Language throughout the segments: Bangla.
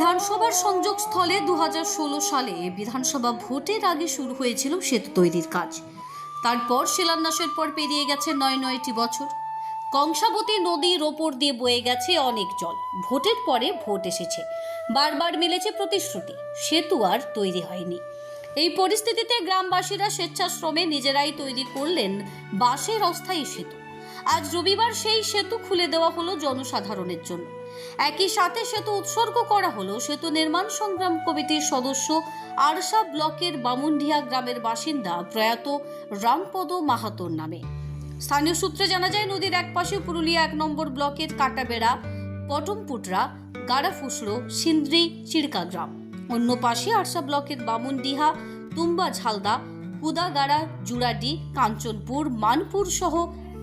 বিধানসভার সংযোগ স্থলে দু সালে বিধানসভা ভোটের আগে শুরু হয়েছিল সেতু তৈরির কাজ। তারপর শিলান্যাসের পর পেরিয়ে গেছে নয় নয়টি বছর। কংসাবতী নদীর ওপর দিয়ে বয়ে গেছে অনেক জল। ভোটের পরে ভোট এসেছে। বারবার মিলেছে প্রতিশ্রুতি। সেতু আর তৈরি হয়নি। এই পরিস্থিতিতে গ্রামবাসীরা স্বেচ্ছাশ্রমে নিজেরাই তৈরি করলেন বাঁশের অস্থায়ী সেতু। আজ রবিবার সেই সেতু খুলে দেওয়া হলো জনসাধারণের জন্য। একই সাথে সেতু উৎসর্গ করা হলো সেতু নির্মাণ সংগ্রাম কমিটির সদস্য আরশা ব্লকের বামুনডিয়া গ্রামের বাসিন্দা প্রয়াত রামপদ মাহাতোর নামে। স্থানীয় সূত্রে জানা যায়, নদীর একপাশে পুরুলিয়া এক নম্বর ব্লকের কাটাবেড়া, পটমপুটরা গাড়াফুসড়ো সিন্দ্রি চিড়কা গ্রাম অন্য পাশে আরশা ব্লকের বামুনডিহা তুম্বা ঝালদা, হুদাগাড়া, জুড়াডি, কাঞ্চনপুর, মানপুর সহ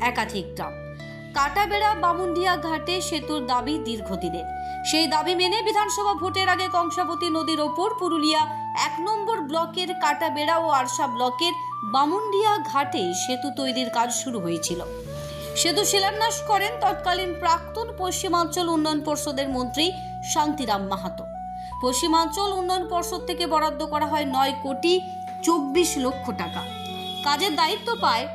একাধিক গ্রাম। কাটাবেড়া বামুন্ডিয়া ঘাটে সেতুর দাবি দীর্ঘদিনের। সেই দাবি মেনে বিধানসভা ভোটের আগে কংসাবতী নদীর ওপর পুরুলিয়া এক নম্বর ব্লকের কাটাবেড়া ও আরশা ব্লকের বামুন্ডিয়া ঘাটে সেতু তৈরির কাজ শুরু হয়েছিল। সেতু শিলান্যাস করেন তৎকালীন প্রাক্তন পশ্চিমাঞ্চল উন্নয়ন পর্ষদের মন্ত্রী শান্তিরাম মাহাতো। পশ্চিমাঞ্চল উন্নয়ন পর্ষদ থেকে বরাদ্দ করা হয় নয় কোটি চব্বিশ লক্ষ টাকা। কাজের দায়িত্ব পায়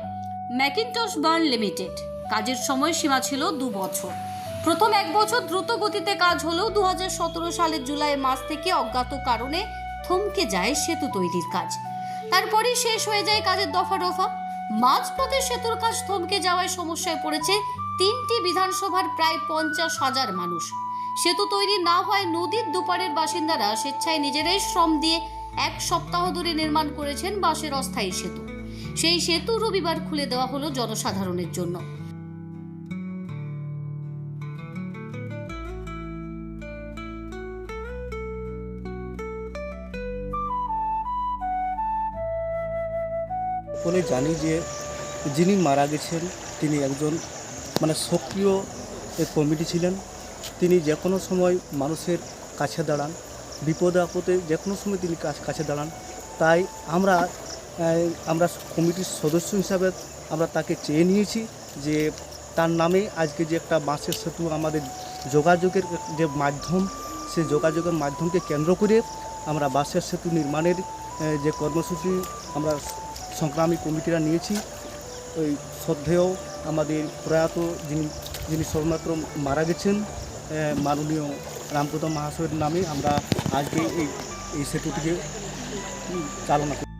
ম্যাকিনটস বার্ন লিমিটেড। কাজের সময়সীমা ছিল দু বছর। প্রথম এক বছর দ্রুত গতিতে কাজ হলেও দু সালের জুলাই মাস থেকে অজ্ঞাত কারণে থমকে যায় সেতু তৈরির কাজ। তারপরেই শেষ হয়ে যায় কাজের দফা রফা মাঝপথে সেতুর কাজ থমকে যাওয়ায় সমস্যায় পড়েছে তিনটি বিধানসভার প্রায় পঞ্চাশ হাজার মানুষ। সেতু তৈরি না হয় নদীর দুপারের বাসিন্দারা স্বেচ্ছায় নিজেরাই শ্রম দিয়ে এক সপ্তাহ ধরে নির্মাণ করেছেন বাঁশের অস্থায়ী সেতু। সেই সেতু রবিবার খুলে দেওয়া হলো জনসাধারণের জন্য। বলে জানি যে যিনি মারা গেছেন, তিনি একজন মানে সক্রিয় কমিটি ছিলেন। তিনি যে কোনো সময় মানুষের কাছে দাঁড়ান, বিপদে আপদে যে কোনো সময় তিনি কাছে দাঁড়ান। তাই আমরা আমরা কমিটির সদস্য হিসাবে আমরা তাকে চেয়ে নিয়েছি যে তার নামে আজকে যে একটা বাঁশের সেতু আমাদের যোগাযোগের যে মাধ্যম, সে যোগাযোগের মাধ্যমকে কেন্দ্র করে আমরা বাঁশের সেতু নির্মাণের যে কর্মসূচি আমরা সংগ্রামী কমিটিরা নিয়েছি। ওই শ্রদ্ধেয় আমাদের প্রয়াত যিনি যিনি সবেমাত্র মারা গেছেন মাননীয় রামপ্রদ মহাশয়ের নামে আমরা আজকে এই এই সেতুটিকে চালনা চালনা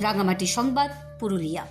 রাঙামাটি সংবাদ পুরুলিয়া।